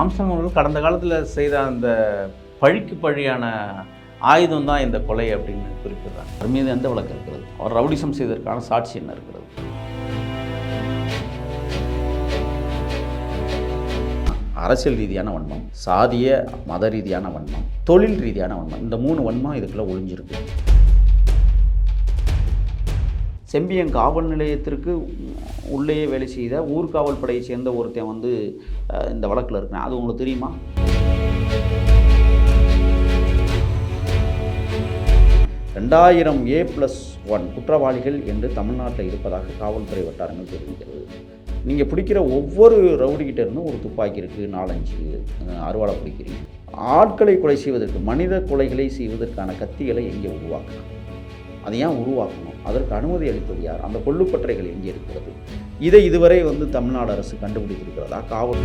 ஆம்சம் அவர்கள் கடந்த காலத்தில் செய்த அந்த பழிக்கு பழியான ஆயுதம் தான் இந்த கொலை அப்படின்னு குறிப்பிடுறாங்க. அவர் மீது எந்த வழக்கு இருக்கிறது? அவர் ரவுடிசம் செய்ததற்கான சாட்சி என்ன இருக்கிறது? அரசியல் ரீதியான வன்மம் சாதிய மத ரீதியான வன்மம் தொழில் ரீதியான வன்மம் இந்த மூணு வன்மம் இதுக்குள்ளே ஒழிஞ்சிருக்கு. செம்பியன் காவல் நிலையத்திற்கு உள்ளேயே வேலை செய்த ஊர்காவல் படையை சேர்ந்த ஒருத்தன் வந்து இந்த வழக்கில் இருக்கிறேன். அது உங்களுக்கு தெரியுமா? ரெண்டாயிரம் ஏ ப்ளஸ் ஒன் குற்றவாளிகள் என்று தமிழ்நாட்டில் இருப்பதாக காவல்துறை வட்டாரங்கள் தெரிவிக்கிறது. நீங்கள் பிடிக்கிற ஒவ்வொரு ரவுடிக்கிட்ட இருந்தும் ஒரு துப்பாக்கி இருக்குது நாலஞ்சு அஹ், பிடிக்கிறீங்க. ஆட்களை கொலை செய்வதற்கு மனித கொலைகளை செய்வதற்கான கத்திகளை எங்கே உருவாக்கணும் அதை ஏன் உருவாக்கணும்? அதற்கு அனுமதி அளித்தது யார்? அந்த கொள்ளுப்பற்றைகள் எங்கே இருக்கிறது? இதை இதுவரை வந்து தமிழ்நாடு அரசு கண்டுபிடித்திருக்கிறதா? காவல்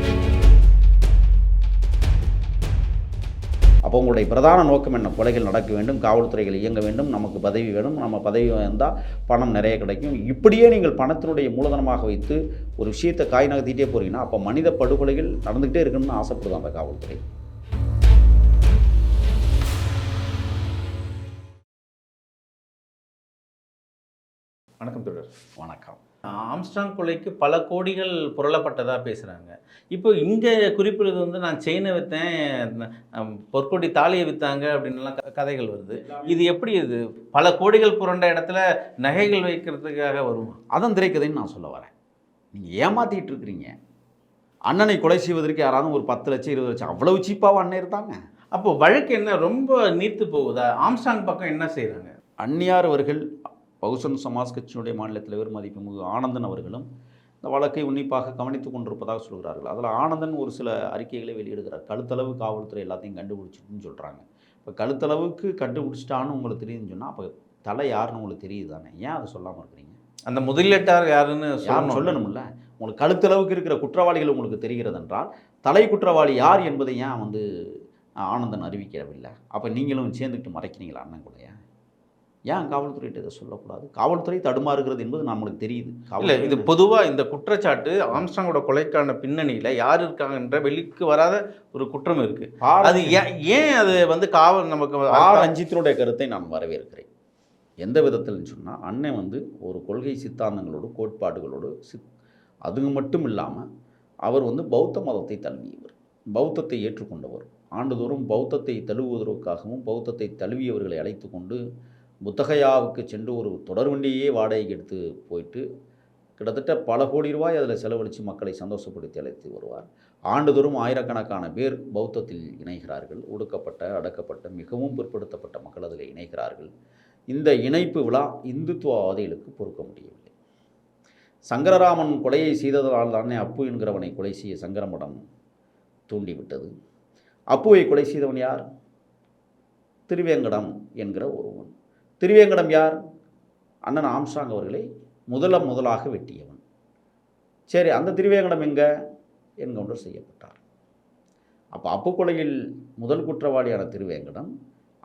அப்போ உங்களுடைய பிரதான நோக்கம் என்ன? கொலைகள் நடக்க வேண்டும் காவல்துறைகள் இயங்க வேண்டும் நமக்கு பதவி வேணும் நம்ம பதவி வந்தால் பணம் நிறைய கிடைக்கும். இப்படியே நீங்கள் பணத்தினுடைய மூலதனமாக வைத்து ஒரு விஷயத்தை காய் நகர்த்திட்டே போகிறீங்கன்னா அப்போ மனித படுகொலைகள் நடந்துகிட்டே இருக்கணும்னு ஆசைப்படுது அந்த காவல்துறை. வணக்கம் தொடர் வணக்கம். ஆம்ஸ்டாங் கொலைக்கு பல கோடிகள் புரளப்பட்டதா பேசுகிறாங்க இப்போ இங்கே குறிப்பிடுறது வந்து நான் செயினை விற்றேன் பொற்கொடி தாலியை விற்றாங்க அப்படின்லாம் க- கதைகள் வருது. இது எப்படி இது? பல கோடிகள் புரண்ட இடத்துல நகைகள் வைக்கிறதுக்காக வருமா? அதன் திரைக்கதைன்னு நான் சொல்ல வரேன். நீங்கள் ஏமாத்திட்டு இருக்கிறீங்க. அண்ணனை கொலை செய்வதற்கு யாராவது ஒரு பத்து லட்சம் இருபது லட்சம் அவ்வளவு சீப்பாக அண்ணன் இருந்தாங்க அப்போ வழக்கு என்ன? ரொம்ப நீர்த்து போகுதா? ஆம்ஸ்டாங் பக்கம் என்ன செய்கிறாங்க அந்நியார் அவர்கள் பகுசன் சமாஜ் கட்சியினுடைய மாநில தலைவர் மதிப்புமிகு ஆனந்தன் அவர்களும் இந்த வழக்கை உன்னிப்பாக கவனித்துக் கொண்டிருப்பதாக சொல்கிறார்கள். அதில் ஆனந்தன் ஒரு சில அறிக்கைகளை வெளியிடுகிறார். கழுத்தளவு காவல்துறை எல்லாத்தையும் கண்டுபிடிச்சிட்டுன்னு சொல்கிறாங்க இப்போ கழுத்தளவுக்கு கண்டுபிடிச்சிட்டான்னு உங்களுக்கு தெரியுதுன்னு சொன்னால் அப்போ தலை யாருன்னு உங்களுக்கு தெரியுது தானே? ஏன் அதை சொல்லாமல் இருக்கிறீங்க? அந்த முதலீட்டார் யாருன்னு யாரும் சொல்லணும். சொல்லணும்ல. உங்களுக்கு கழுத்தளவுக்கு இருக்கிற குற்றவாளிகள் உங்களுக்கு தெரிகிறது என்றால் தலை குற்றவாளி யார் என்பதை ஏன் வந்து ஆனந்தன் அறிவிக்கவில்லை? அப்போ நீங்களும் சேர்ந்துக்கிட்டு மறைக்கிறீங்களா அண்ணன் கூட ஏன் காவல்துறையிட்ட இதை சொல்லக்கூடாது? காவல்துறை தடுமாறுகிறது என்பது நம்மளுக்கு தெரியுது. இல்ல இது பொதுவா இந்த குற்றச்சாட்டு ஆம்ஸ்டாங்கோட கொலைக்கான பின்னணியில யார் இருக்காங்கன்ற வெளிக்கு வராத ஒரு குற்றம் இருக்கு. பார- அது ஏன் ஏன் அது வந்து காவல் நமக்கு ஆர் ரஞ்சித்தினுடைய கருத்தை நான் வரவேற்கிறேன். எந்த விதத்தில்னு சொன்னால் அண்ணன் வந்து ஒரு கொள்கை சித்தாந்தங்களோடு கோட்பாடுகளோடு சித் அதுங்க மட்டும் இல்லாமல் அவர் வந்து பௌத்த மதத்தை தழுவியவர். பௌத்தத்தை ஏற்றுக்கொண்டவர். ஆண்டுதோறும் பௌத்தத்தை தழுவுவதற்காகவும் பௌத்தத்தை தழுவியவர்களை அழைத்து கொண்டு புத்தகையாவுக்கு சென்று ஒரு தொடர் வண்டியே வாடகைக்கு எடுத்து போயிட்டு கிட்டத்தட்ட பல கோடி ரூபாய் அதில் செலவழித்து மக்களை சந்தோஷப்படுத்தி அழைத்து வருவார். ஆண்டுதோறும் ஆயிரக்கணக்கான பேர் பௌத்தத்தில் இணைகிறார்கள். ஒடுக்கப்பட்ட அடக்கப்பட்ட மிகவும் பிற்படுத்தப்பட்ட மக்கள் அதில் இணைகிறார்கள். இந்த இணைப்பு விழா இந்துத்துவவாதிகளுக்கு பொறுக்க முடியவில்லை. சங்கரராமன் கொலையை செய்ததால் தானே அப்பு என்கிறவனை கொலை செய்ய சங்கரமடம் தூண்டிவிட்டது. அப்புவை கொலை செய்தவன் யார்? திருவேங்கடம் என்கிற ஒருவன். திருவேங்கடம் யார்? அண்ணன் ஆம்சாங் அவர்களை முதல முதலாக வெட்டியவன். சரி அந்த திருவேங்கடம் எங்க? என்கவுண்டர் செய்யப்பட்டார். அப்போ அப்பு கொலையில் முதல் குற்றவாளியான திருவேங்கடம்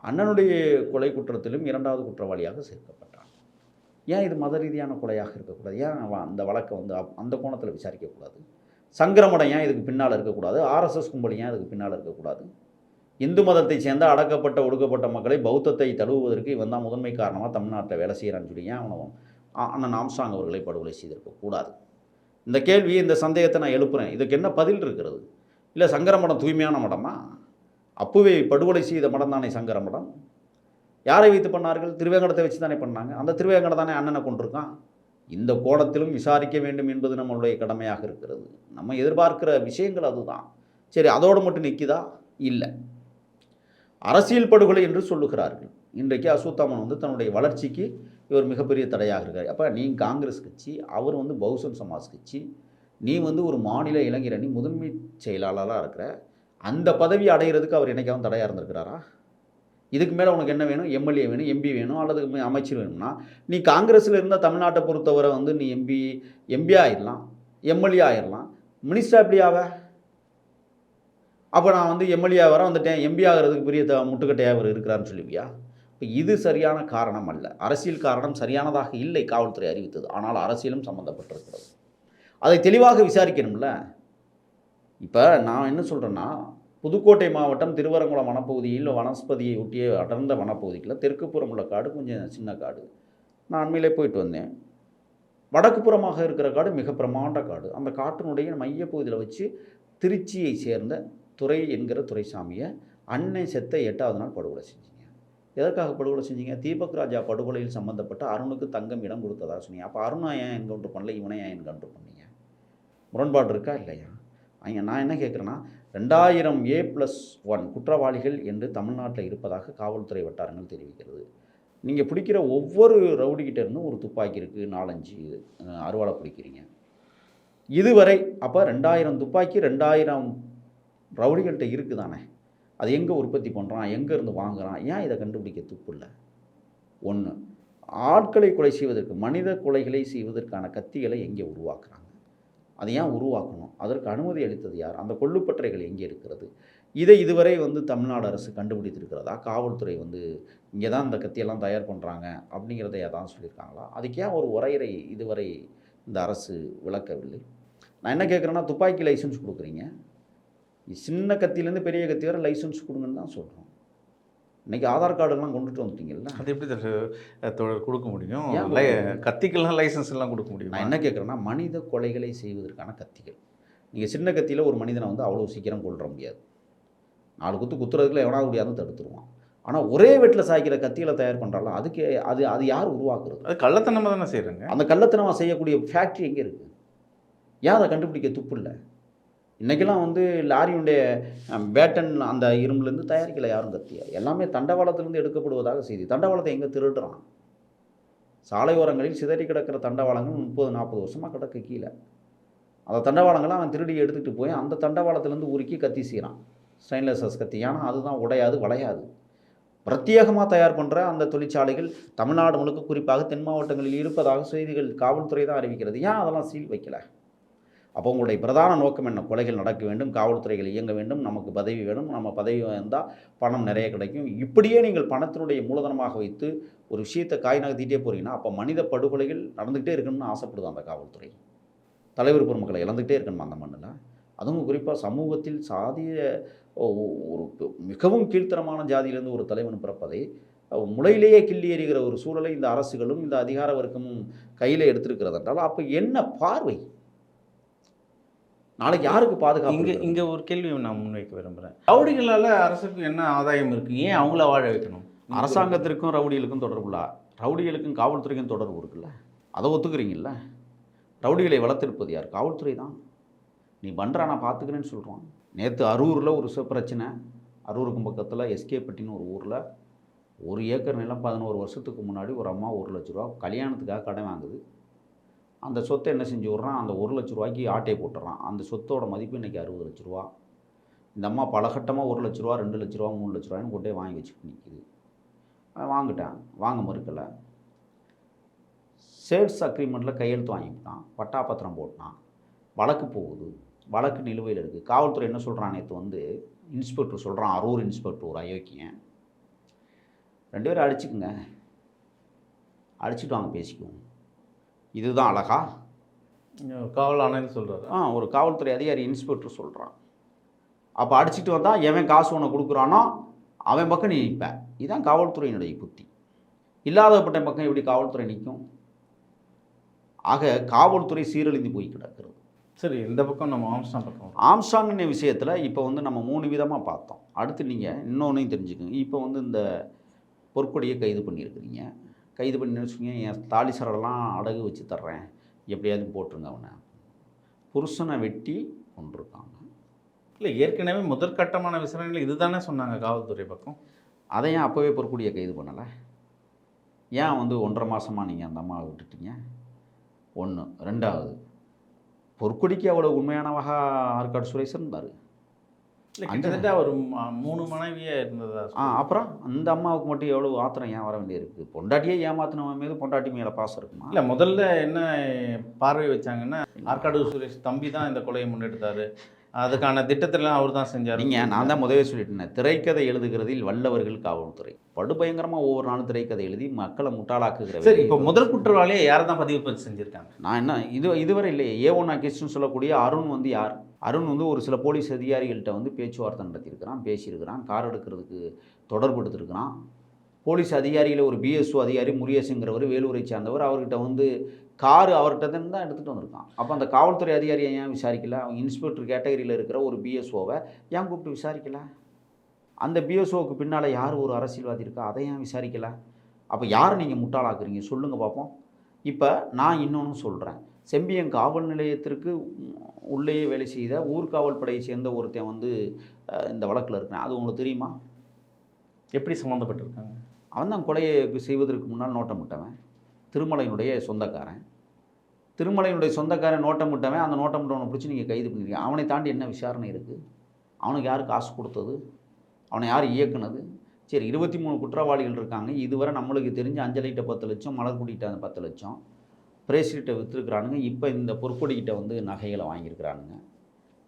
அண்ணனுடைய கொலை குற்றத்திலும் இரண்டாவது குற்றவாளியாக சேர்க்கப்பட்டான். ஏன் இது மத ரீதியான கொலையாக இருக்கக்கூடாது? ஏன் அவன் அந்த வழக்கை வந்து அப்- அந்த கோணத்தில் விசாரிக்கக்கூடாது? சங்கரமடம் ஏன் இதுக்கு பின்னால் இருக்கக்கூடாது? ஆர்எஸ்எஸ் கும்பல் ஏன் இதுக்கு பின்னால் இருக்கக்கூடாது? இந்து மதத்தை சேர்ந்த அடக்கப்பட்ட ஒடுக்கப்பட்ட மக்களை பௌத்தத்தை தழுவுவதற்கு இவன் தான் முதன்மை காரணமாக தமிழ்நாட்டில் வேலை செய்கிறான்னு சொல்லி ஏன் அவனை அண்ணன் ஆம்சாங் அவர்களை படுகொலை செய்திருக்க கூடாது? இந்த கேள்வி இந்த சந்தேகத்தை நான் எழுப்புறேன். இதுக்கு என்ன பதில் இருக்கிறது? இல்லை சங்கர மடம் தூய்மையான மடமா? அப்போவே படுகொலை செய்த மடம் தானே சங்கர மடம்? யாரை வைத்து பண்ணார்கள்? திருவேங்கடத்தை வச்சு தானே பண்ணாங்க. அந்த திருவேங்கடம் தானே அண்ணனை கொண்டிருக்கான் இந்த கோணத்திலும் விசாரிக்க வேண்டும் என்பது நம்மளுடைய கடமையாக இருக்கிறது. நம்ம எதிர்பார்க்கிற விஷயங்கள் அதுதான். சரி அதோடு மட்டும் நிற்கிதா இல்லை. அரசியல் படுகொலை என்று சொல்லுகிறார்கள். இன்றைக்கு அசோத்தாமன் வந்து தன்னுடைய வளர்ச்சிக்கு இவர் மிகப்பெரிய தடையாக இருக்கார். அப்போ நீ காங்கிரஸ் கட்சி அவர் வந்து பகுசன் சமாஜ் கட்சி நீ வந்து ஒரு மாநில இளைஞர் அணி முதன்மை செயலாளராக இருக்கிற அந்த பதவி அடைகிறதுக்கு அவர் என்னைக்காவது தடையாக இருந்திருக்கிறாரா? இதுக்கு மேலே உனக்கு என்ன வேணும்? எம்எல்ஏ வேணும் எம்பி வேணும் அல்லது அமைச்சர் வேணும்னா நீ காங்கிரஸில் இருந்தால் தமிழ்நாட்டை பொறுத்தவரை வந்து நீ எம்பி எம்பி ஆயிடலாம் எம்எல்ஏ ஆயிடலாம் மினிஸ்டர் எப்படி ஆவ? அப்போ நான் வந்து எம்எல்ஏ வர வந்துட்டேன். எம்பி ஆகிறதுக்கு பெரிய த முட்டுக்கட்டையாக அவர் இருக்கிறாருன்னு சொல்லுவியா இப்போ இது சரியான காரணம் அல்ல. அரசியல் காரணம் சரியானதாக இல்லை காவல்துறை அறிவித்தது. ஆனால் அரசியலும் சம்மந்தப்பட்டிருக்கிறது அதை தெளிவாக விசாரிக்கணும்ல? இப்போ நான் என்ன சொல்கிறேன்னா புதுக்கோட்டை மாவட்டம் திருவரங்குளம் வனப்பகுதியில் வனஸ்பதியை ஒட்டிய அடர்ந்த வனப்பகுதிக்குள்ள தெற்குப்புறம் உள்ள காடு கொஞ்சம் சின்ன காடு. நான் அண்மையிலே போயிட்டு வந்தேன். வடக்குப்புறமாக இருக்கிற காடு மிக பிரமாண்ட காடு. அந்த காட்டினுடைய மையப்பகுதியில் வச்சு திருச்சியை சேர்ந்த துறை என்கிற துரைசாமியை அன்னை செத்த எட்டாவது நாள் படுகொலை செஞ்சீங்க. எதற்காக படுகொலை செஞ்சீங்க? தீபக் ராஜா படுகொலையில் சம்மந்தப்பட்ட அருணுக்கு தங்கம் இடம் கொடுத்ததா சொன்னீங்க. அப்போ அருணா ஏன் என்கவுண்டர் பண்ணல? இவனை ஏன் என்கவுண்டர் பண்ணீங்க? முரண்பாடு இருக்கா இல்லையா? ஐயா நான் என்ன கேட்குறேன்னா ரெண்டாயிரம் ஏ ப்ளஸ் ஒன் குற்றவாளிகள் என்று தமிழ்நாட்டில் இருப்பதாக காவல்துறை வட்டாரங்கள் தெரிவிக்கிறது. நீங்கள் பிடிக்கிற ஒவ்வொரு ரவுடிக்கிட்ட இருந்தும் ஒரு துப்பாக்கி இருக்குது நாலஞ்சு அறுவாலை அருவாளை பிடிக்கிறீங்க. இதுவரை அப்போ ரெண்டாயிரம் துப்பாக்கி ரெண்டாயிரம் ரவுடிகள்கிட்ட இருக்குதானே? அது எங்கே உற்பத்தி பண்ணுறான் எங்கேருந்து வாங்குகிறான் ஏன் இதை கண்டுபிடிக்க துப்பு இல்லை? ஒன்று ஆட்களை கொலை செய்வதற்கு மனித கொலைகளை செய்வதற்கான கத்திகளை எங்கே உருவாக்குறாங்க? அதை ஏன் உருவாக்கணும்? அதற்கு அனுமதி அளித்தது யார்? அந்த கொள்ளுப்பற்றைகள் எங்கே இருக்கிறது? இதை இதுவரை வந்து தமிழ்நாடு அரசு கண்டுபிடித்திருக்கிறதா? காவல்துறை வந்து இங்கே தான் இந்த கத்தியெல்லாம் தயார் பண்ணுறாங்க அப்படிங்கிறத ஏதாவது சொல்லியிருக்காங்களா? அதுக்கு ஏன் ஒரு உரையறை இதுவரை இந்த அரசு விளக்கவில்லை? நான் என்ன கேட்குறேன்னா துப்பாக்கி லைசன்ஸ் கொடுக்குறீங்க. சின்ன கத்தியிலேருந்து பெரிய கத்தி வரை லைசன்ஸ் கொடுங்கன்னு தான் சொல்கிறோம் இன்றைக்கி ஆதார் கார்டெல்லாம் கொண்டுட்டு வந்துட்டீங்கல்ல? அது எப்படி கொடுக்க முடியும்? கத்திக்கெல்லாம் லைசன்ஸ் எல்லாம் கொடுக்க நான் முடியுமா என்ன கேட்குறேன்னா மனித கொலைகளை செய்வதற்கான கத்திகள். நீங்கள் சின்ன கத்தியில் ஒரு மனிதனை வந்து அவ்வளோ சீக்கிரம் கொல்ற முடியாது. நாலு குத்து குத்துறதுக்குள்ள எவனா முடியாது தடுத்துருவான். ஆனால் ஒரே வெட்டில் சாய்க்கிற கத்திகளை தயார் பண்ணுறால அதுக்கு அது அது யார் உருவாக்குறது? அது கள்ளத்தனமாக தானே செய்கிறாங்க அந்த கள்ளத்தனமாக செய்யக்கூடிய ஃபேக்ட்ரி எங்கே இருக்குது ஏன் அதை கண்டுபிடிக்க துப்பு இல்லை? இன்றைக்கெல்லாம் வந்து லாரியுடைய பேட்டன் அந்த இரும்புலேருந்து தயாரிக்கல யாரும் கத்தியா. எல்லாமே தண்டவாளத்திலிருந்து எடுக்கப்படுவதாக செய்தி. தண்டவாளத்தை எங்கே திருடுறான்? சாலை ஓரங்களில் சிதறி கிடக்கிற தண்டவாளங்கள் முப்பது நாற்பது வருஷமாக கிடக்கு கீழே. அந்த தண்டவாளங்களை அவன் திருடி எடுத்துகிட்டு போய் அந்த தண்டவாளத்திலேருந்து உருக்கி கத்தி செய்கிறான் ஸ்டெயின்லெஸ் கத்தி. ஏன்னா அதுதான் உடையாது வளையாது. பிரத்யேகமாக தயார் பண்ணுற அந்த தொழிற்சாலைகள் தமிழ்நாடு முழுக்க குறிப்பாக தென் மாவட்டங்களில் இருப்பதாக செய்திகள் காவல்துறை தான் அறிவிக்கிறது. ஏன் அதெல்லாம் சீல் வைக்கல? அப்போ உங்களுடைய பிரதான நோக்கம் என்ன? கொலைகள் நடக்க வேண்டும் காவல்துறைகள் இயங்க வேண்டும் நமக்கு பதவி வேணும். நம்ம பதவி வந்தால் பணம் நிறைய கிடைக்கும். இப்படியே நீங்கள் பணத்தினுடைய மூலதனமாக வைத்து ஒரு விஷயத்தை காய் நகர்த்திட்டே போகிறீங்கன்னா அப்போ மனித படுகொலைகள் நடந்துக்கிட்டே இருக்கணும்னு ஆசைப்படுது அந்த காவல்துறை? தலைவர் பெருமக்களை இழந்துகிட்டே இருக்கணும் அந்த மண்ணில்? அதுவும் குறிப்பாக சமூகத்தில் சாதிய ஒரு மிகவும் கீழ்த்தரமான ஜாதியிலேருந்து ஒரு தலைவன் பிறப்பதை முளையிலேயே கிள்ளி எறிகிற ஒரு சூழலை இந்த அரசுகளும் இந்த அதிகார வர்க்கமும் கையில் எடுத்திருக்கிறது என்றால் அப்போ என்ன பார்வை? நாளைக்கு யாருக்கு பாதுகாப்பு இங்கே? இங்கே ஒரு கேள்வி நான் முன்வைக்க விரும்புகிறேன் ரவுடிகளால் அரசுக்கு என்ன ஆதாயம் இருக்குது ஏன் அவங்கள வாழ வைக்கணும்? அரசாங்கத்திற்கும் ரவுடிகளுக்கும் தொடர்புல ரவுடிகளுக்கும் காவல்துறைக்கும் தொடர்பு இருக்குல்ல. அதை ஒத்துக்கிறீங்கல்ல. ரவுடிகளை வளர்த்திருப்பது யார்? காவல்துறை தான். நீ பண்ணுறா நான் பார்த்துக்கிறேன்னு சொல்கிறான் நேற்று அரூரில் ஒரு பிரச்சனை அரூருக்கும் பக்கத்தில் எஸ்கேப்பட்டின்னு ஒரு ஊரில் ஒரு ஏக்கர் நிலம் பதினோரு வருஷத்துக்கு முன்னாடி ஒரு அம்மா ஒரு லட்ச ரூபா கல்யாணத்துக்காக கடன் வாங்குது. அந்த சொத்தை என்ன செஞ்சு விட்றான்? அந்த ஒரு லட்ச ரூபாய்க்கு ஆட்டையை போட்டுறான். அந்த சொத்தோட மதிப்பு இன்றைக்கி அறுபது லட்ச ரூபா. இந்த அம்மா பலகட்டமாக ஒரு லட்ச ரூபா ரெண்டு லட்ச ரூபா மூணு லட்ச ரூபாய்னு கொண்டே வாங்கி வச்சுட்டு நிற்கிது வாங்கிட்டேன் வாங்கிட்டான். வாங்க மறுக்கலை. சேல்ஸ் அக்ரிமெண்ட்டில் கையெழுத்து வாங்கிவிட்டான் பட்டாப்பத்திரம் போட்டான். வழக்கு போகுது. வழக்கு நிலுவையில் இருக்குது காவல்துறை என்ன சொல்கிறான் நேற்று வந்து இன்ஸ்பெக்டர் சொல்கிறான் அரூர் இன்ஸ்பெக்டர் ஒரு அயோக்கியன். ரெண்டு பேரும் அடிச்சுக்குங்க. அடிச்சுட்டு வாங்க பேசிக்குவோம். இதுதான் அழகா? காவல் ஆணையம் சொல்கிறாரு ஆ ஒரு காவல்துறை அதிகாரி இன்ஸ்பெக்டர் சொல்கிறான் அப்போ அடிச்சிட்டு வந்தால் எவன் காசு உனக்கு கொடுக்குறானோ அவன் பக்கம் நீ நிற்ப இதுதான் காவல்துறையினுடைய புத்தி. இல்லாதப்பட்ட பக்கம் எப்படி காவல்துறை நிற்கும் ஆக காவல்துறை சீரழிந்து போய் கிடக்கிறது. சரி இந்த பக்கம் நம்ம ஆம்ஸ்டாங் பக்கம். ஆம்ஸ்டாங்கின விஷயத்தில் இப்போ வந்து நம்ம மூணு விதமாக பார்த்தோம். அடுத்து நீங்கள் இன்னொன்றையும் தெரிஞ்சுக்கோங்க. இப்போ வந்து இந்த பொற்கொடியை கைது பண்ணியிருக்கிறீங்க. கைது பண்ணி வச்சுக்கோங்க என் தாலி சரடெல்லாம் அடகு வச்சு தர்றேன். எப்படியாவது போட்டுருங்க அவனை. புருஷனை வெட்டி கொண்டிருக்காங்க இல்லை ஏற்கனவே முதற்கட்டமான விசாரணைகள் இதுதானே சொன்னாங்க காவல்துறை பக்கம்? அதை ஏன் அப்போவே பொற்கொடியை கைது பண்ணலை? ஏன் வந்து ஒன்றரை மாதமாக நீங்கள் அந்த அம்மாவை விட்டுட்டீங்க? ஒன்று ரெண்டாவது பொற்கொடிக்கு அவ்வளோ உண்மையானவாக ஆற்காடு சுரேசன் இருந்தார் கிட்டத்தட்ட ஒரு மூணு மனைவியே இருந்ததா ஆ அப்புறம் அந்த அம்மாவுக்கு மட்டும் எவ்வளோ ஆத்திரம் ஏன் வர வேண்டியிருக்கு? பொண்டாட்டியே ஏமாத்தினவன் மீது பொண்டாட்டி மேலே பாசம் இருக்குமா? இல்லை முதல்ல என்ன பார்வை வச்சாங்கன்னா ஆற்காடு சுரேஷ் தம்பி தான் இந்த கொலையை முன்னெடுத்தாரு. அதுக்கான திட்டத்தெல்லாம் அவர் தான் செஞ்சார். நீங்கள் நான் தான் முதவே சொல்லிட்டேன் திரைக்கதை எழுதுகிறதில் வல்லவர்கள் காவல்துறை. படுபயங்கரமாக ஒவ்வொரு நாளும் திரைக்கதை எழுதி மக்களை முட்டாளாக்குகிற சரி இப்போ முதல் குற்றவாளியை யாரை தான் பதிவு செஞ்சுருக்காங்க? நான் என்ன இது இதுவரை இல்லையே ஏ ஒன் அக்கேஷன் சொல்லக்கூடிய அருண் வந்து யார்? அருண் வந்து ஒரு சில போலீஸ் அதிகாரிகள்கிட்ட வந்து பேச்சுவார்த்தை நடத்தியிருக்கிறான் பேசியிருக்கிறான் கார் எடுக்கிறதுக்கு தொடர்பு எடுத்திருக்கிறான். போலீஸ் அதிகாரியில் ஒரு பிஎஸ்ஓ அதிகாரி முருகேசுங்கிறவர் வேலூரை சார்ந்தவர். அவர்கிட்ட வந்து கார் அவர்கிட்ட தான் தான் எடுத்துகிட்டு வந்திருக்கான். அப்போ அந்த காவல்துறை அதிகாரியை ஏன் விசாரிக்கல? அவங்க இன்ஸ்பெக்டர் கேட்டகரியில் இருக்கிற ஒரு பிஎஸ்ஓவை ஏன் கூப்பிட்டு விசாரிக்கல? அந்த பிஎஸ்ஓவுக்கு பின்னால் யார் ஒரு அரசியல்வாதி இருக்கா? அதை ஏன் விசாரிக்கல? அப்போ யார் நீங்கள் முட்டாளாக்குறீங்க? சொல்லுங்கள் பார்ப்போம் இப்போ நான் இன்னொன்று சொல்கிறேன் செம்பியன் காவல் நிலையத்திற்கு உள்ளேயே வேலை செய்த ஊர்காவல் படையை சேர்ந்த ஒருத்தன் வந்து இந்த வழக்கில் இருக்கிறேன். அது உங்களுக்கு தெரியுமா? எப்படி சம்மந்தப்பட்டிருக்காங்க அவன் தான் கொலையை செய்வதற்கு முன்னால் நோட்டமிட்டவன். திருமலையினுடைய சொந்தக்காரன். திருமலையினுடைய சொந்தக்காரன் நோட்டமிட்டவன். அந்த நோட்டமிட்டவனை பிடிச்சி நீங்கள் கைது பண்ணிருக்கீங்க. அவனை தாண்டி என்ன விசாரணை இருக்குது அவனுக்கு யார் காசு கொடுத்தது? அவனை யார் இயக்குனது? சரி இருபத்தி மூணு குற்றவாளிகள் இருக்காங்க. இதுவரை நம்மளுக்கு தெரிஞ்ச அஞ்சலிகிட்ட பத்து லட்சம் மலர்குடிகிட்ட அந்த பத்து லட்சம். பிரேஸ்லிட்ட விற்றுருக்குறானுங்க இப்போ இந்த பொற்கொடிக்கிட்ட வந்து நகைகளை வாங்கியிருக்கிறானுங்க.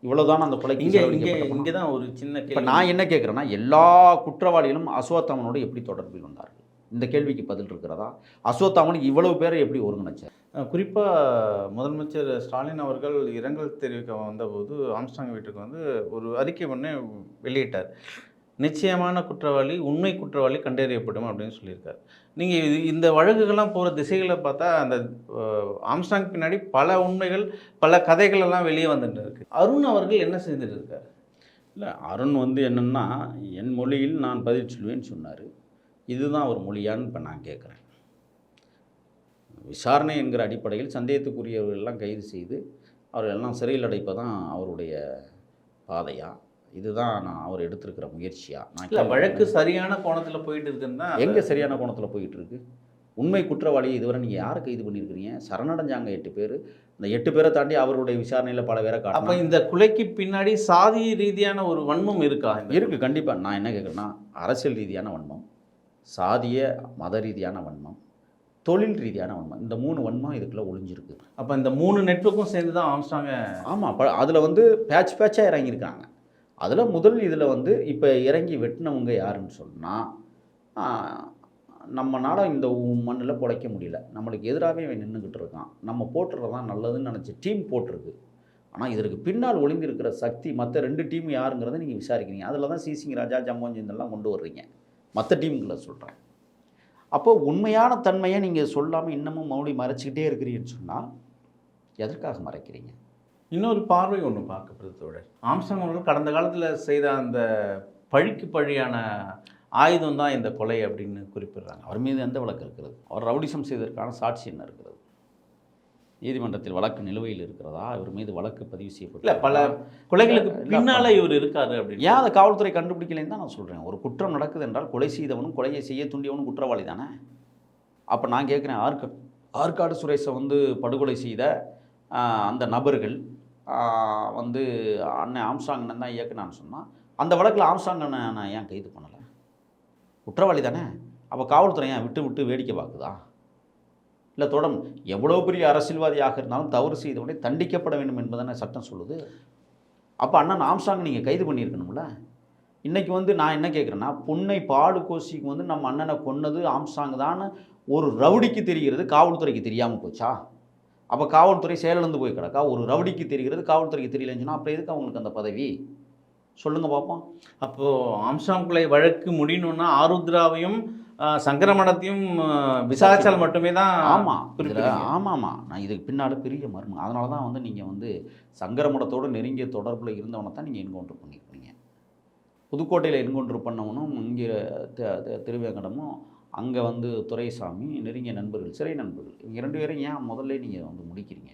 இவ்வளோதான் அந்த கொலைக்கு இங்கே இங்கே. இங்கே தான் ஒரு சின்ன இப்போ நான் என்ன கேட்குறேன்னா எல்லா குற்றவாளிகளும் அஸ்வத்தாமனோடு எப்படி தொடர்பில் வந்தார்கள்? இந்த கேள்விக்கு பதில் இருக்கிறதா? அஸ்வத்தாமனுக்கு இவ்வளவு பேரை எப்படி ஒருங்கிணைச்சார்? குறிப்பாக முதலமைச்சர் ஸ்டாலின் அவர்கள் இரங்கல் தெரிவிக்க வந்தபோது ஆம்ஸ்டாங் வீட்டுக்கு வந்து ஒரு அறிக்கை ஒன்று வெளியிட்டார். நிச்சயமான குற்றவாளி உண்மை குற்றவாளி கண்டறியப்படும் அப்படின்னு சொல்லியிருக்காரு. நீங்கள் இது இந்த வழக்குகள்லாம் போகிற திசைகளை பார்த்தா அந்த ஆம்ஸ்டாங் பின்னாடி பல உண்மைகள் பல கதைகள் எல்லாம் வெளியே வந்துட்டு இருக்கு. அருண் அவர்கள் என்ன செஞ்சுட்டு இருக்காரு? இல்லை அருண் வந்து என்னென்னா என் மொழியில் நான் பதில் சொல்லுவேன்னு சொன்னார். இதுதான் ஒரு மொழியான்னு இப்போ நான் கேட்குறேன். விசாரணை என்கிற அடிப்படையில் சந்தேகத்துக்குரியவர்கள்லாம் கைது செய்து அவர்கள் எல்லாம் சிறையில் அடைப்பதான் அவருடைய பாதையாக இதுதான் நான் அவர் எடுத்திருக்கிற முயற்சியா? நான் இல்லை வழக்கு சரியான கோணத்தில் போயிட்டு இருக்குன்னா எங்கே சரியான கோணத்தில் போயிட்டு இருக்கு உண்மை குற்றவாளியை இதுவரை நீங்கள் யாரை கைது பண்ணியிருக்கிறீங்க? சரணடைஞ்சாங்க எட்டு பேர். இந்த எட்டு பேரை தாண்டி அவருடைய விசாரணையில் பல பேரை அப்போ காட்டணும் இந்த கொலைக்கு பின்னாடி சாதி ரீதியான ஒரு வன்மம் இருக்கா? இருக்குது கண்டிப்பாக நான் என்ன கேட்குறேன்னா அரசியல் ரீதியான வன்மம் சாதிய மத ரீதியான வன்மம் தொழில் ரீதியான வன்மம். இந்த மூணு வன்மம் இதுக்குள்ளே ஒளிஞ்சிருக்கு. அப்போ இந்த மூணு நெட்வொர்க்கும் சேர்ந்து தான் ஆம்ஸ்டாங்க ஆமாம் அதில் வந்து பேட்ச் பேட்சாக இறங்கியிருக்காங்க. அதில் முதல் இதில் வந்து இப்போ இறங்கி வெட்டினவங்க யாருன்னு சொன்னால் நம்ம நாடம் இந்த மண்ணில் பிழைக்க முடியல. நம்மளுக்கு எதிராகவே இவன் நின்றுக்கிட்டு இருக்கான். நம்ம போட்டுறது தான் நல்லதுன்னு நினச்சி டீம் போட்டிருக்கு. ஆனால் இதற்கு பின்னால் ஒளிந்திருக்கிற சக்தி மற்ற ரெண்டு டீம் யாருங்கிறத நீங்கள் விசாரிக்கிறீங்க. அதில் தான் சிசிங் ராஜா ஜம்மோஞ்சிந்தெல்லாம் கொண்டு வர்றீங்க. மற்ற டீமுங்களை சொல்கிறேன் அப்போ உண்மையான தன்மையை நீங்கள் சொல்லாமல் இன்னமும் மௌலி மறைச்சிக்கிட்டே இருக்கிறீங்கன்னு சொன்னால் எதற்காக மறைக்கிறீங்க? இன்னொரு பார்வை ஒன்று பார்க்கப்படுது தோழர். ஆம்ஸ்டாங் அவர்கள் கடந்த காலத்தில் செய்த அந்த பழிக்கு பழியான ஆயுதம் தான் இந்த கொலை அப்படின்னு குறிப்பிடுறாங்க. அவர் மீது எந்த வழக்கு இருக்கிறது? அவர் ரவுடிசம் செய்ததற்கான சாட்சி என்ன இருக்கிறது? நீதிமன்றத்தில் வழக்கு நிலுவையில் இருக்கிறதா? இவர் மீது வழக்கு பதிவு இல்லை செய்யப்பட்டு பல கொலைகளுக்கு பின்னால இவர் இருக்காரு அப்படின்னு ஏன் அதை காவல்துறை கண்டுபிடிக்கலைன்னு தான் நான் சொல்கிறேன் ஒரு குற்றம் நடக்குது என்றால் கொலை செய்தவனும் கொலையை செய்ய தூண்டியவனும் குற்றவாளி தானே? அப்போ நான் கேட்குறேன் ஆர்கா ஆற்காடு சுரேஷை வந்து படுகொலை செய்த அந்த நபர்கள் வந்து அண்ணன் ஆம்சாங்கன்னு தான் இயக்குனான்னு சொன்னால் அந்த வழக்கில் ஆம்சாங்கன்னு நான் ஏன் கைது பண்ணலை? குற்றவாளி தானே? அப்போ காவல்துறை ஏன் விட்டு விட்டு வேடிக்கை பார்க்குதா? இல்லை தொடரும் எவ்வளோ பெரிய அரசியல்வாதியாக இருந்தாலும் தவறு செய்தவனை தண்டிக்கப்பட வேண்டும் என்பதானே சட்டம் சொல்லுது. அப்போ அண்ணன் ஆம்சாங் நீங்கள் கைது பண்ணியிருக்கணும்ல? இன்றைக்கி வந்து நான் என்ன கேட்குறேன்னா புன்னை பாடு கோஷிக்கு வந்து நம்ம அண்ணனை கொன்னது ஆம்சாங் தான். ஒரு ரவுடிக்கு தெரிகிறது காவல்துறைக்கு தெரியாமல் போச்சா? அப்போ காவல்துறை செயலிழந்து போய் கிடக்கா ஒரு ரவுடிக்கு தெரிகிறது காவல்துறைக்கு தெரியலன்னு சொன்னால் அப்புறம் எதுக்கு அவங்களுக்கு அந்த பதவி? சொல்லுங்கள் பார்ப்போம் அப்போ ஆம்ஸ்டாங் கொலை வழக்கு முடியணும்னா ஆருத்ராவையும் சங்கரமணத்தையும் ஆஹ், விசாரிச்சால் மட்டுமே தான் ஆமாம் குறிப்பிடுறீங்க. ஆமாம்மா நான் இதுக்கு பின்னாடி பெரிய மர்மம். அதனால தான் வந்து நீங்கள் வந்து சங்கரமடத்தோடு நெருங்கிய தொடர்பில் இருந்தவனை தான் நீங்கள் என்கவுண்டர் பண்ணியிருக்கீங்க. புதுக்கோட்டையில் என்கவுண்டர் பண்ணவனும் இங்கே திருவேங்கடமும் அங்கே வந்து துரைசாமி நெருங்கிய நண்பர்கள் சிறை நண்பர்கள். இவங்க ரெண்டு பேரும் ஏன் முதல்ல நீங்கள் வந்து முடிக்கிறீங்க?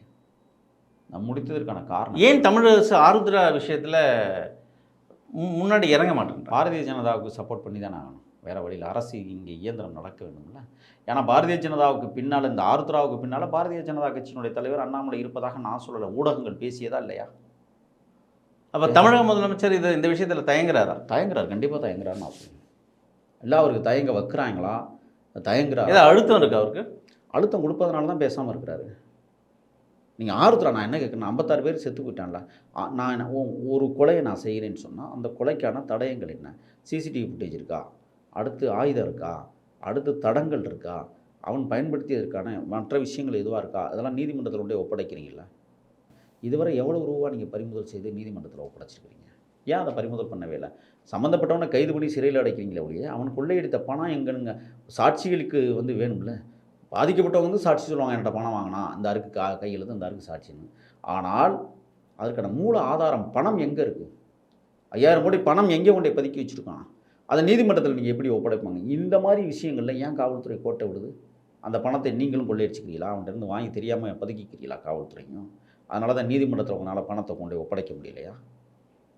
நான் முடித்ததற்கான காரணம். ஏன் தமிழரசு ஆருத்ரா விஷயத்துல முன்னாடி இறங்க மாட்டேன்றாங்க? பாரதிய ஜனதாவுக்கு சப்போர்ட் பண்ணி தானே ஆகணும். வேறு வழியில் அரசு இங்கே இயந்திரம் நடக்க வேண்டும்ல. ஏன்னா பாரதிய ஜனதாவுக்கு பின்னால் இந்த ஆருத்ராவுக்கு பின்னால் பாரதிய ஜனதா கட்சியினுடைய தலைவர் அண்ணாமலை இருப்பதாக நான் சொல்லலை. ஊடகங்கள் பேசியதா இல்லையா? அப்ப தமிழக முதலமைச்சர் இது இந்த விஷயத்துல தயங்குறாரா? தயங்குறார். கண்டிப்பாக தயங்குறாருன்னு நான் சொல்லுவேன் இல்லை அவருக்கு தயங்க வைக்கிறாங்களா? தயங்குறாரு ஏதாவது அழுத்தம் இருக்கு அவருக்கு? அழுத்தம் கொடுப்பதனால தான் பேசாமல் இருக்கிறாரு. நீங்கள் ஆருத்ரா நான் என்ன கேட்குறேன் ஐம்பத்தாறு பேர் செத்து போயிட்டான்ல. நான் ஒரு கொலையை நான் செய்கிறேன்னு சொன்னால் அந்த கொலைக்கான தடயங்கள் என்ன? சிசிடிவி ஃபுட்டேஜ் இருக்கா? அடுத்து ஆயுதம் இருக்கா? அடுத்து தடங்கள் இருக்கா? அவன் பயன்படுத்தியதற்கான மற்ற விஷயங்கள் எதுவாக இருக்கா? அதெல்லாம் நீதிமன்றத்தில் கொண்டு ஒப்படைக்கிறீங்களா இதுவரை எவ்வளவு ரூபா நீங்கள் பறிமுதல் செய்து நீதிமன்றத்தில் ஒப்படைச்சிருக்கிறீங்க? ஏன் அதை பறிமுதல் பண்ணவே இல்லை? சம்மந்தப்பட்டவனை கைது பண்ணி சிறையில் அடைக்கிறீங்களே ஒழிய அவன் கொள்ளையடித்த பணம் எங்கனுங்க? சாட்சிகளுக்கு வந்து வேணும்ல? பாதிக்கப்பட்டவங்க வந்து சாட்சி சொல்லுவாங்க என்கிட்ட பணம் வாங்கினா இந்த அருக்கு கா கையெழுத்து இந்த அருக்கு சாட்சின்னு. ஆனால் அதற்கான மூல ஆதாரம் பணம் எங்கே இருக்குது ஐயாயிரம் கோடி பணம் எங்கே கொண்டே பதுக்கி வச்சுருக்கான்? அதை நீதிமன்றத்தில் நீங்கள் எப்படி ஒப்படைப்பாங்க? இந்த மாதிரி விஷயங்களில் ஏன் காவல்துறை கோட்டை விடுது? அந்த பணத்தை நீங்களும் கொள்ளையடிச்சுக்கிறீங்களா? அவன்கிட்ட வாங்கி தெரியாமல் பதுக்கிக்கிறீங்களா காவல்துறையும்? அதனால தான் நீதிமன்றத்தில் உங்களால் பணத்தை கொண்டு ஒப்படைக்க முடியலையா?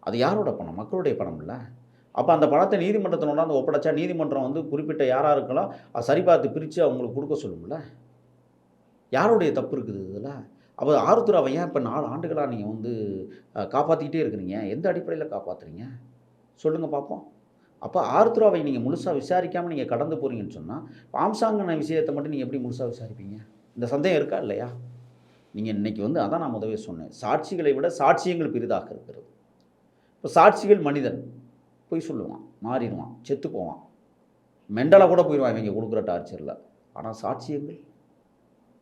அது யாரோட பணம்? மக்களுடைய பணம் இல்லை அப்போ அந்த பணத்தை நீதிமன்றத்தில் கொண்டாந்து ஒப்படைச்சா நீதிமன்றம் வந்து குறிப்பிட்ட யாராக இருக்கலாம் அதை சரி பார்த்து பிரித்து அவங்களுக்கு கொடுக்க சொல்லும்ல. யாருடைய தப்பு இருக்குது இதில்? அப்போ ஆறுத்துறாவை ஏன் இப்போ நாலு ஆண்டுகளாக நீங்கள் வந்து காப்பாற்றிக்கிட்டே இருக்கிறீங்க? எந்த அடிப்படையில் காப்பாற்றுறீங்க சொல்லுங்கள் பார்ப்போம் அப்போ ஆறுத்துறாவை நீங்கள் முழுசாக விசாரிக்காமல் நீங்கள் கடந்து போகிறீங்கன்னு சொன்னால் ஆம்சாங்கன விஷயத்தை மட்டும் நீங்கள் எப்படி முழுசாக விசாரிப்பீங்க? இந்த சந்தேகம் இருக்கா இல்லையா? நீங்கள் இன்றைக்கி வந்து அதான் நான் முதவே சொன்னேன். சாட்சிகளை விட சாட்சியங்கள் பெரிதாக இருக்கிறது. இப்போ சாட்சிகள் மனிதன். போய் சொல்லுவான் மாறிடுவான் செத்து போவான். மெண்டலாக கூட போயிடுவான் இவங்க கொடுக்குற டார்ச்சரில் ஆனால் சாட்சியங்கள்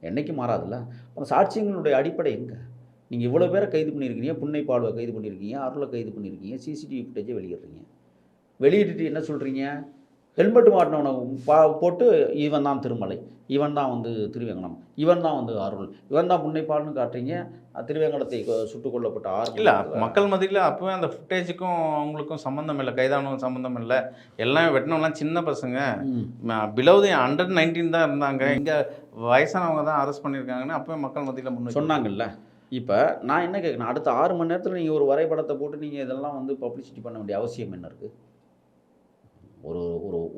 என்னைக்கு மாறாதுல்ல. அப்புறம் சாட்சியங்களுடைய அடிப்படை எங்கே? நீங்கள் இவ்வளோ பேரை கைது பண்ணியிருக்கீங்க புன்னை பாலுவை கைது பண்ணியிருக்கீங்க அருளை கைது பண்ணியிருக்கீங்க சிசிடிவி ஃபுட்டேஜை வெளியிடுறீங்க. வெளியிட்டுட்டு என்ன சொல்கிறீங்க ஹெல்மெட் மாட்டினவனை பா போட்டு இவன் தான் திருமலை. இவன் தான் வந்து திருவேங்கடம். இவன் தான் வந்து அருள் இவன் தான் புன்னைப்பால்னு காட்டுறீங்க. திருவேங்கடத்தை சுட்டுக் கொல்லப்பட்ட ஆறு இல்லை மக்கள் மத்தியில் அப்போவே அந்த ஃபுட்டேஜுக்கும் அவங்களுக்கும் சம்மந்தம் இல்லை. கைதானவங்க சம்மந்தம் இல்லை. எல்லாம் வெட்டினவங்களாம் சின்ன பசங்க. ம். பிலோதி அண்டர் நைன்டீன் தான் இருந்தாங்க. இங்கே வயசானவங்க தான் அரெஸ்ட் பண்ணியிருக்காங்கன்னு அப்போவே மக்கள் மத்தியில் முன்னாடி சொன்னாங்கல்ல. இப்போ நான் என்ன கேட்குறேன் அடுத்த ஆறு மணி நேரத்தில் நீங்கள் ஒரு வரைபடத்தை போட்டு நீங்கள் இதெல்லாம் வந்து பப்ளிசிட்டி பண்ண வேண்டிய அவசியம் என்ன இருக்குது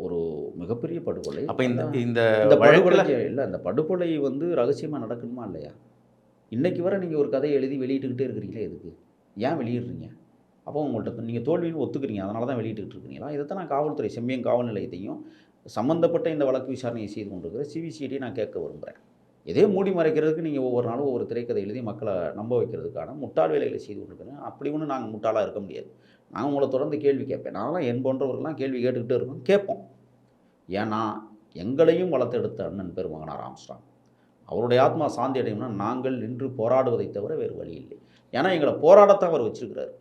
ஒரு மிகப்பெரிய படுகொலை. அப்போ இந்த இந்த படுகொலை இல்லை இந்த படுகொலை வந்து ரகசியமாக நடக்கணுமா இல்லையா? இன்னைக்கு வரை நீங்கள் ஒரு கதையை எழுதி வெளியிட்டுக்கிட்டே இருக்கிறீங்களே எதுக்கு? ஏன் வெளியிடுறீங்க? அப்போ உங்கள்கிட்ட நீங்கள் தோல்வின்னு ஒத்துக்கிறீங்க அதனால தான் வெளியிட்டுக்கிட்டு இருக்கிறீங்களா? இதைத்தான் நான் காவல்துறை செம்மியம் காவல் நிலையத்தையும் சம்மந்தப்பட்ட இந்த வழக்கு விசாரணையை செய்து கொண்டிருக்கிற சிபிசிஐடி நான் கேட்க விரும்புகிறேன் இதே மூடி மறைக்கிறதுக்கு நீங்கள் ஒவ்வொரு நாளும் ஒவ்வொரு திரைக்கதை எழுதி மக்களை நம்ப வைக்கிறதுக்கான முட்டாள் வேலைகளை செய்து கொண்டிருக்கிறேன். அப்படி ஒன்றும் நாங்கள் முட்டாளாக இருக்க முடியாது. நான் உங்களை தொடர்ந்து கேள்வி கேட்பேன். நான்லாம் என் போன்றவர்கள்லாம் கேள்வி கேட்டுக்கிட்டே இருக்கோம் கேட்போம். ஏன்னா எங்களையும் வளர்த்தெடுத்த அண்ணன் பெருமகனார் ஆம்ஸ்டாங் அவருடைய ஆத்மா சாந்தி அடையும்னா நாங்கள் நின்று போராடுவதை தவிர வேறு வழி இல்லை. ஏன்னா எங்களை போராடத்தான் அவர் வச்சிருக்கிறார்.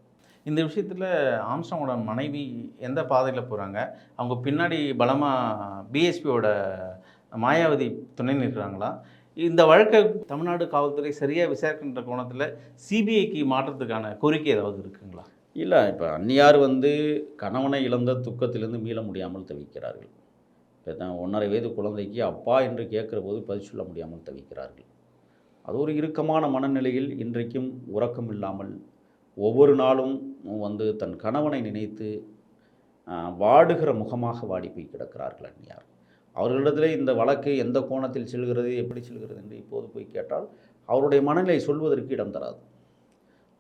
இந்த விஷயத்தில் ஆம்ஸ்டாங்கோட மனைவி எந்த பாதையில் போகிறாங்க அவங்க பின்னாடி பலமாக பிஎஸ்பியோட மாயாவதி துணை நிற்கிறாங்களா? இந்த வழக்கை தமிழ்நாடு காவல்துறை சரியாக விசாரிக்கின்ற கோணத்தில் சிபிஐக்கு மாற்றத்துக்கான கோரிக்கை ஏதாவது இருக்குங்களா? இல்லை இப்போ அந்நியார் வந்து கணவனை இழந்த துக்கத்திலிருந்து மீள முடியாமல் தவிக்கிறார்கள். இப்போ தான் ஒன்றரை வயது குழந்தைக்கு அப்பா என்று கேட்குற போது பதில் சொல்ல முடியாமல் தவிக்கிறார்கள். அது ஒரு இறுக்கமான மனநிலையில் இன்றைக்கும் உறக்கம் இல்லாமல் ஒவ்வொரு நாளும் வந்து தன் கணவனை நினைத்து வாடுகிற முகமாக வாடி போய் கிடக்கிறார்கள் அந்நியார். அவர்களிடத்தில் இந்த வழக்கு எந்த கோணத்தில் செல்கிறது எப்படி செல்கிறது என்று இப்போது போய் கேட்டால் அவருடைய மனநிலை சொல்வதற்கு இடம் தராது.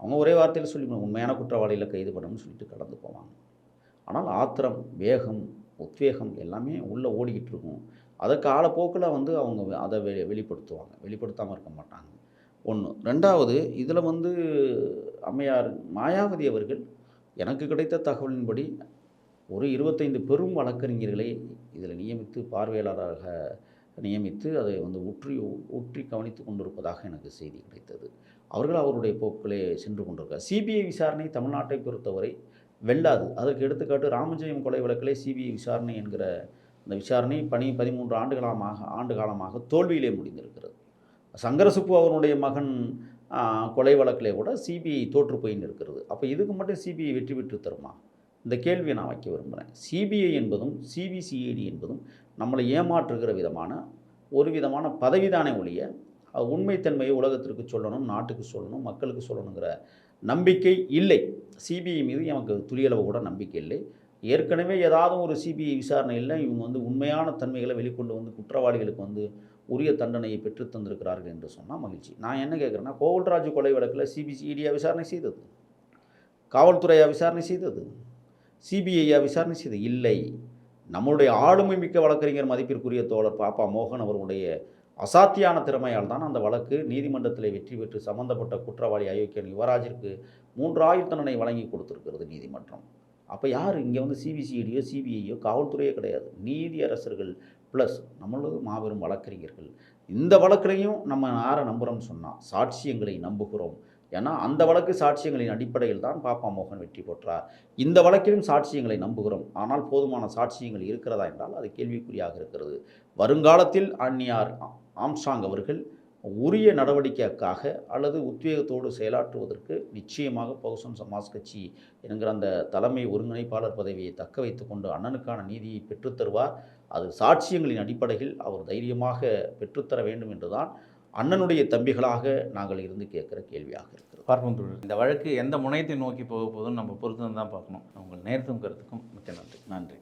அவங்க ஒரே வார்த்தையில் சொல்லி உண்மையான குற்றவாளியில் கைது பண்ணணும்னு சொல்லிட்டு கடந்து போவாங்க. ஆனால் ஆத்திரம் வேகம் உத்வேகம் எல்லாமே உள்ளே ஓடிக்கிட்டு இருக்கும். அதற்கு காலப்போக்கில் வந்து அவங்க அதை வெ வெளிப்படுத்துவாங்க. வெளிப்படுத்தாமல் இருக்க மாட்டாங்க. ஒன்று ரெண்டாவது இதில் வந்து அம்மையார் மாயாவதி அவர்கள் எனக்கு கிடைத்த தகவலின்படி ஒரு இருபத்தைந்து பெரும் வழக்கறிஞர்களை இதில் நியமித்து பார்வையாளராக நியமித்து அதை வந்து உற்றி உற்றி கவனித்து கொண்டிருப்பதாக எனக்கு செய்தி கிடைத்தது. அவர்கள் அவருடைய போக்கிலே சென்று கொண்டிருக்கார் சிபிஐ விசாரணை தமிழ்நாட்டை பொறுத்தவரை வெல்லாது. அதற்கு எடுத்துக்காட்டு ராமஜெயம் கொலை வழக்கிலே சிபிஐ விசாரணை என்கிற அந்த விசாரணை பணி பதிமூன்று ஆண்டுகாலமாக ஆண்டு காலமாக தோல்வியிலே முடிந்திருக்கிறது. சங்கரசுப்பு அவருடைய மகன் கொலை வழக்கிலே கூட சிபிஐ தோற்று போயின்னு இருக்கிறது அப்போ இதுக்கு மட்டும் சிபிஐ வெற்றி பெற்று தருமா? இந்த கேள்வியை நான் வைக்க விரும்புகிறேன் சிபிஐ என்பதும் சிபிசிஐடி என்பதும் நம்மளை ஏமாற்றுகிற விதமான ஒரு விதமான பதவிதானே ஒழிய உண்மைத்தன்மையை உலகத்திற்கு சொல்லணும் நாட்டுக்கு சொல்லணும் மக்களுக்கு சொல்லணுங்கிற நம்பிக்கை இல்லை. சிபிஐ மீது எனக்கு துளியளவு கூட நம்பிக்கை இல்லை. ஏற்கனவே ஏதாவது ஒரு சிபிஐ விசாரணையில் இவங்க வந்து உண்மையான தன்மைகளை வெளிக்கொண்டு வந்து குற்றவாளிகளுக்கு வந்து உரிய தண்டனையை பெற்றுத்தந்திருக்கிறார்கள் என்று சொன்னால் மகிழ்ச்சி. நான் என்ன கேட்குறேன்னா கோவல்ராஜு கொலை வழக்கில் சிபிசிஐடியா விசாரணை செய்தது? காவல்துறையாக விசாரணை செய்தது? சிபிஐயா விசாரணை செய்தது? இல்லை. நம்மளுடைய ஆளுமை மிக்க வழக்கறிஞர் மதிப்பிற்குரிய தோழர் பாப்பா மோகன் அவர்களுடைய அசாத்தியான திறமையால் தான் அந்த வழக்கு நீதிமன்றத்தில் வெற்றி பெற்று சம்பந்தப்பட்ட குற்றவாளி அயோக்கியன் யுவராஜிற்கு மூன்று ஆயுள் தண்டனை வழங்கி கொடுத்துருக்கிறது நீதிமன்றம். அப்போ யார்? இங்கே வந்து சிபிசிஐடியோ சிபிஐயோ காவல்துறையோ கிடையாது. நீதியரசர்கள் ப்ளஸ் நம்மளது மாபெரும் வழக்கறிஞர்கள். இந்த வழக்கிலையும் நம்ம யாரை நம்புகிறோம்னு சொன்னால் சாட்சியங்களை நம்புகிறோம். ஏன்னா அந்த வழக்கு சாட்சியங்களின் அடிப்படையில் தான் பாப்பா மோகன் வெற்றி பெற்றார். இந்த வழக்கிலும் சாட்சியங்களை நம்புகிறோம். ஆனால் போதுமான சாட்சியங்கள் இருக்கிறதா என்றால் அது கேள்விக்குறியாக இருக்கிறது. வருங்காலத்தில் அந்நியார் ஆம்சாங் அவர்கள் உரிய நடவடிக்கைக்காக அல்லது உத்வேகத்தோடு செயலாற்றுவதற்கு நிச்சயமாக பகுசன் சமாஜ் கட்சி என்கிற அந்த தலைமை ஒருங்கிணைப்பாளர் பதவியை தக்க வைத்துக்கொண்டு அண்ணனுக்கான நீதியை பெற்றுத்தருவார் அது சாட்சியங்களின் அடிப்படையில் அவர் தைரியமாக பெற்றுத்தர வேண்டும் என்றுதான் அண்ணனுடைய தம்பிகளாக நாங்கள் இருந்து கேட்குற கேள்வியாக இருக்கிறது. பார்ப்போம் இந்த வழக்கு எந்த முனையத்தை நோக்கி போக போகுதுன்னு நம்ம பொறுத்து தான் பார்க்கணும். உங்கள் நேரத்தும் கருத்துக்கும் மிக்க நன்றி. நன்றி.